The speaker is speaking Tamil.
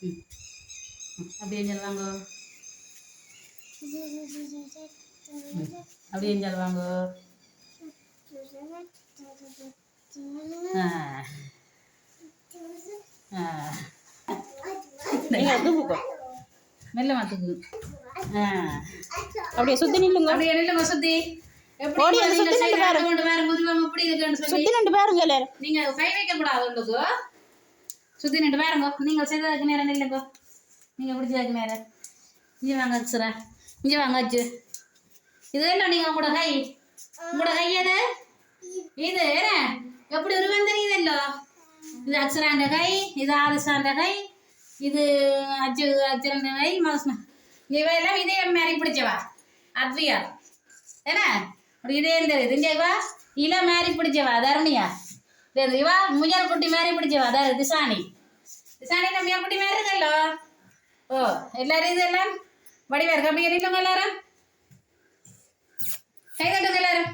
ஒருத்தங்க வாங்க ம் ம், அப்படியே சொல்லுவாங்க அப்படியே சொல்லுவாங்க ஆ ஆ நீங்கள் தூக்குக்கோ மெல்ல மாத்துக்கு ஆ அப்படியே சுற்றி நில்லுங்க அப்படியே நில்லுங்க சுத்தி எப்படி ஓடி நீங்க வந்து சுத்தி சைடு நின்று ஆட்டம் கொண்டு வேற முதுகாம இப்படி இருக்குன்னு சொல்லி சுற்றி நின்று பாருங்க எல்லாரும் நீங்க கை வைக்க கூடாது உள்ளுக்கு சுத்தி நின்று பாருங்க. நீங்க செய்ததுக்கு நேரம் இல்லைங்கோ? நீங்க பிடிச்சதுக்கு நேரம். இங்கே வாங்க அச்சுரா இங்கே வாங்க அச்சு. இது என்ன நீங்க உங்களோட கை? உங்களோட கை எது? இது என்ன? எப்படி உருவம் தெரியுதல்லோ இது அக்ஷராண்ட கை இது ஆரிசாண்ட கை இது அச்சு அச்சுரண்ட கை மகஸ்மா இவையெல்லாம் இதே மாதிரி பிடிச்சவா? அத்வியா. என்ன? அப்படி இதே தெரியுது. இங்கேவா இவா இல மாதிரி பிடிச்சவா? தருணியா? தெரியுது இவா முயல் குட்டி மாதிரி பிடிச்சவா தரு திசாணி திசானி நம்ம முயல் குட்டி மாதிரி இருக்கல்லோ ஓ எல்லாரும் இதெல்லாம் வடிவா இருக்கு அப்படியே எல்லாரும் கை கட்டுங்க எல்லாரும்